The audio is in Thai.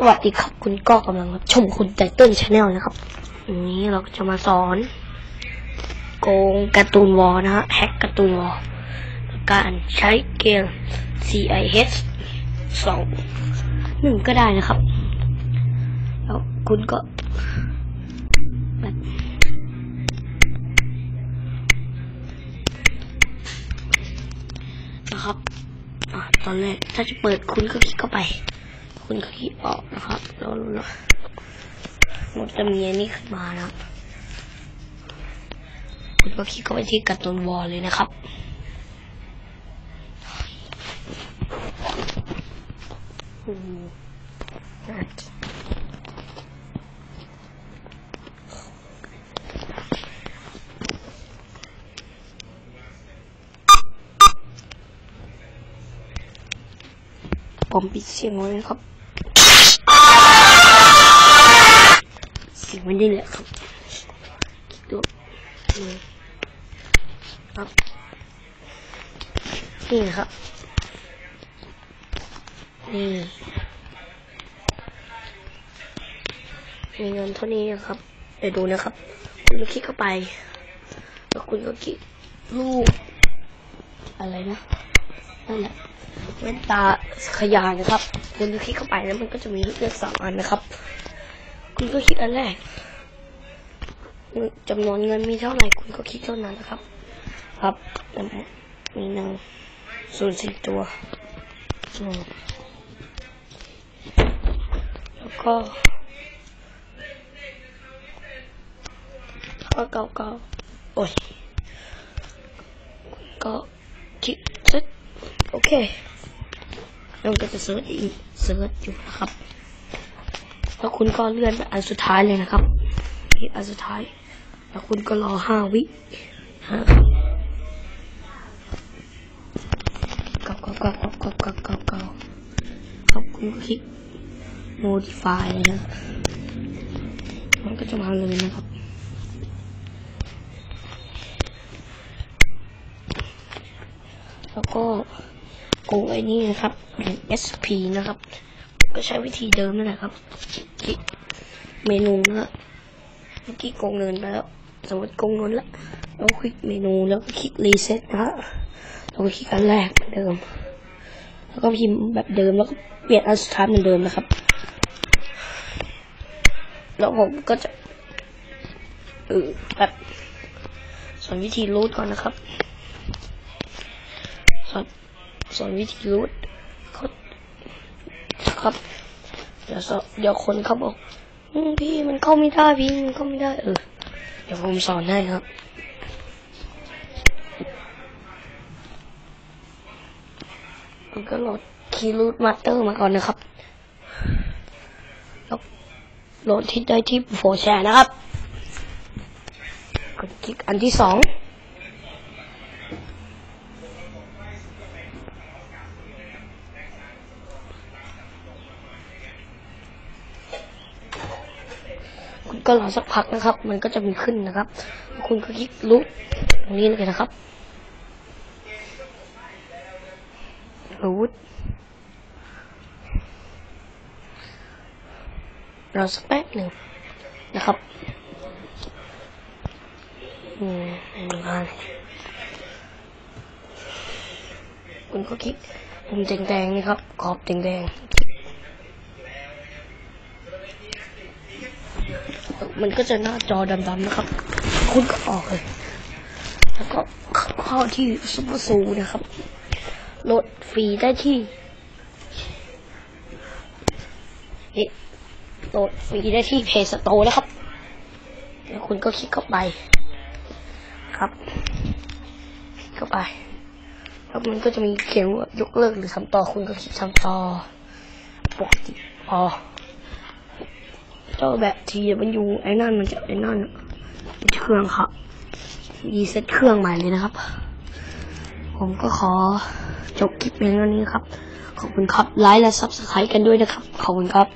สวัสดีครับคุณก็กำลังรับชมคุณไตเติ้ลชาแนลนะครับวันนี้เราจะมาสอน โกงการ์ตูนวอลนะฮะแฮกการ์ตูนวอลการใช้เกม CIS สองหนึ่งก็ได้นะครับ แล้วคุณก็นะครับอตอนแรกถ้าจะเปิดคุณก็คลิกเข้าไป คุณก็คลิกออกนะครับแล้วแล้วมันจะมีอันนี้ขึ้นมานะคุณก็คลิกเข้าไปที่การ์ตูนวอลเลยนะครับอืมน่ากินผมปิดเสียงไว้นะครับ มันนี่แหละครับคิดดูนี่ครับนี่ครับนี่มีเงินเท่านี้นะครับเดี๋ยวดูนะครับ คุณคลิกเข้าไปแล้วคุณก็คลิกรูปอะไรนะนั่นแหละแว่นตาขยายนะครับ คุณคลิกเข้าไปแล้วมันก็จะมีเลือกสองอันนะครับ คุณก็คลิกอันแรกจำนวนเงินมีเท่าไหร่คุณก็คลิกเท่านั้นนะครับ ครับมีหนึ่งศูนย์สี่ตัวแล้วก็ก็เก้าเก้าโอ้ยก็คลิกเสร็จโอเคแล้วมันก็จะเซิร์ชอีกเซิร์ชอยู่นะครับ แล้วคุณก็เลื่อนไปอันสุดท้ายเลยนะครับนี่อันสุดท้าย แล้วคุณก็รอห้าวิฮะเก้าก้าเก้าเก้าเก้าเก้าเก้าเก้าครับคุณก็คลิก modify เลยนะมันก็จะมาเลยนะครับแล้วก็โกไอ้นี่นะครับ SP นะครับ ก็ใช้วิธีเดิมนั่นแหละครับคลิกเมนูนะฮะเมื่อกี้โกงเงินไปแล้ว สมมติโกงเงินละแล้วคลิกเมนูแล้วก็คลิกรีเซ็ตนะฮะแล้วก็คลิกอันแรกเหมือนเดิม แล้วก็พิมพ์แบบเดิมแล้วก็เปลี่ยนอันสุดท้ายเหมือนเดิมนะครับ แล้วผมก็จะเออแบบสอนวิธีรูดก่อนนะครับสอนสอนวิธีรูด ครับ เดี๋ยวเดี๋ยวคนเขาบอกพี่มันเข้าไม่ได้พี่มันเข้าไม่ได้ เออ เดี๋ยวผมสอนให้ครับมันก็โหลดคีรูดมาสเตอร์มาก่อนนะครับแล้วโหลดที่ได้ที่โฟแชร์นะครับ กดคลิกอันที่สอง ก็รอสักพักนะครับ มันก็จะมีขึ้นนะครับ คุณก็คลิกรูปตรงนี้เลยนะครับรูดรอสักแป๊บหนึ่งนะครับอืมมานคุณก็คลิกปุ่มแดงๆนี่ครับขอบแดงๆ มันก็จะหน้าจอดำๆนะครับ คุณก็ออกเลย แล้วก็เข้าที่ซุปเปอร์ซูนะครับโหลดฟรีได้ที่เอ๊ะโหลดฟรีได้ที่เพจสโตร์นะครับ แล้วคุณก็คลิกเข้าไป ครับ คลิกเข้าไป แล้วมันก็จะมีเขียนว่ายกเลิกหรือทำต่อ คุณก็คลิกทำต่อปกติพอ เจ้าแบบทีมันอยู่ไอ้นั่นมันจะไอ้นั่นเครื่องครับรีเซ็ตเครื่องใหม่เลยนะครับ ผมก็ขอจบคลิปเพียงเท่านี้ครับ ขอบคุณครับไลค์และซับสไครต์กันด้วยนะครับ ขอบคุณครับ